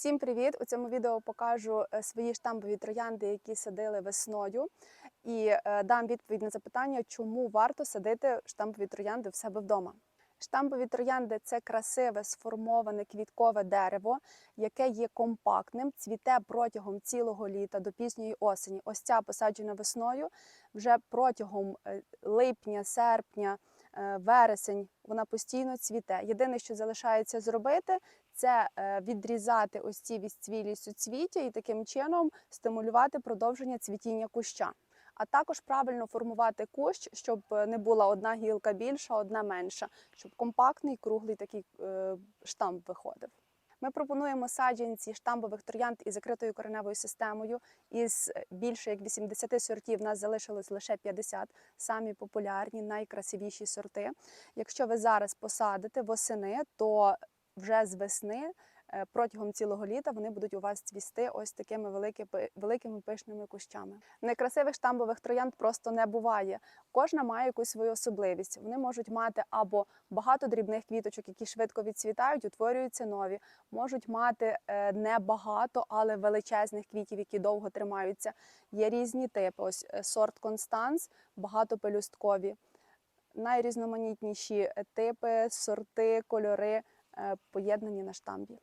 Всім привіт! У цьому відео покажу е, свої штамбові троянди, які садили весною, і е, дам відповідь на запитання, чому варто садити штамбові троянди в себе вдома. Штамбові троянди це красиве сформоване квіткове дерево, яке є компактним, цвіте протягом цілого літа до пізньої осені. Ось ця посаджена весною вже протягом е, липня, серпня, вересень вона постійно цвіте. Єдине, що залишається зробити, це е, відрізати ось ці відцвілі суцвіття і таким чином стимулювати продовження цвітіння куща. А також правильно формувати кущ, щоб не була одна гілка більша, одна менша, щоб компактний круглий такий е, штамп виходив. Ми пропонуємо саджанці штамбових троянд із закритою кореневою системою. Із більше як 80 сортів нас залишилось лише 50, самі популярні, найкрасивіші сорти. Якщо ви зараз посадите восени, то вже з весни е, протягом цілого літа вони будуть у вас цвісти ось такими великі, великими пишними кущами. Некрасивих штамбових троянд просто не буває. Кожна має якусь свою особливість. Вони можуть мати або багато дрібних квіточок, які швидко відцвітають, утворюються нові, можуть мати е, не багато, але величезних квітів, які довго тримаються. Є різні типи. Ось е, сорт Констанс, багатопелюсткові. Найрізноманітніші типи, сорти, кольори поєднані на штамбі.